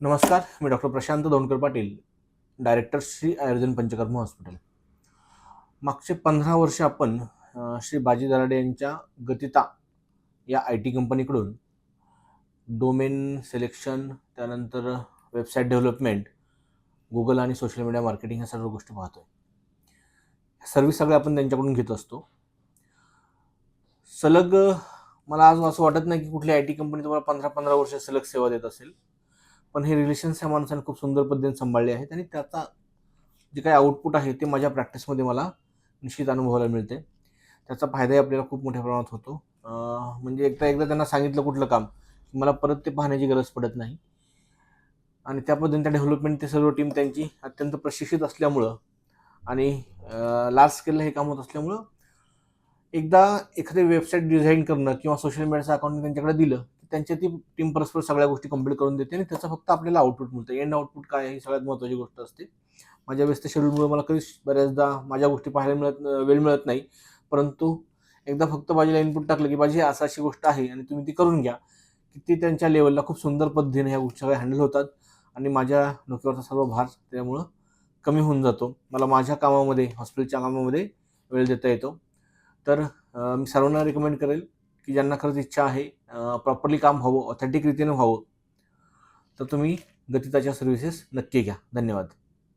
नमस्कार मी doctor Prashant Donkar Patil director Shri आयुर्वेदन Panchakarma hospital. मागचे पंधरा वर्ष आपण श्री बाजी दराडे यांच्या गतिता या आय टी कंपनीकडून डोमेन सिलेक्शन त्यानंतर वेबसाईट डेव्हलपमेंट गुगल आणि सोशल मीडिया मार्केटिंग ह्या सर्व गोष्टी पाहतो आहे सर्व्हिस सगळे आपण त्यांच्याकडून घेत असतो. सलग मला आज असं वाटत नाही की कुठली आय टी कंपनी तुम्हाला पंधरा पंधरा वर्ष सलग सेवा देत असेल. पण हे रिलेशन्स ह्या माणसाने खूप सुंदर पद्धतीने सांभाळले आहेत आणि त्याचा जे काही आउटपुट आहे ते माझ्या प्रॅक्टिसमध्ये मला निश्चित अनुभवायला मिळते. त्याचा फायदाही आपल्याला खूप मोठ्या प्रमाणात होतो. म्हणजे एकदा एकदा त्यांना सांगितलं कुठलं काम मला परत ते पाहण्याची गरज पडत नाही. आणि त्या पद्धतीने त्या डेव्हलपमेंट ते सर्व टीम त्यांची अत्यंत प्रशिक्षित असल्यामुळं आणि लार्ज स्केलला हे काम होत असल्यामुळं एकदा एखादी वेबसाईट डिझाईन करणं किंवा सोशल मीडियाचं अकाउंट त्यांच्याकडे दिलं त्यांच्या ती टीम परस्पर सगळ्या गोष्टी कंप्लीट करून देते आणि त्याचा फक्त आपल्याला आउटपुट मिळतं. एंड आउटपुट काय ही सगळ्यात महत्त्वाची गोष्ट असते. माझ्या व्यस्त शेड्यूलमुळे मला कधीच बऱ्याचदा माझ्या गोष्टी पाहायला मिळत वेळ मिळत नाही. परंतु एकदा फक्त बाजूला इनपुट टाकलं की माझी असं अशी गोष्ट आहे आणि तुम्ही ती करून घ्या की ती त्यांच्या लेवलला खूप सुंदर पद्धतीने ह्या गोष्टी सगळ्या हँडल होतात आणि माझ्या डोक्यावरचा सर्व भार त्यामुळं कमी होऊन जातो. मला माझ्या कामामध्ये हॉस्पिटलच्या कामामध्ये वेळ देता येतो. तर मी सर्वांना रिकमेंड करेल की ज्यांना खरंच इच्छा आहे प्रॉपरली काम व्हावं ऑथेंटिक रीतीने व्हावं तर तुम्ही गतिताच्या सर्व्हिसेस नक्की घ्या. धन्यवाद.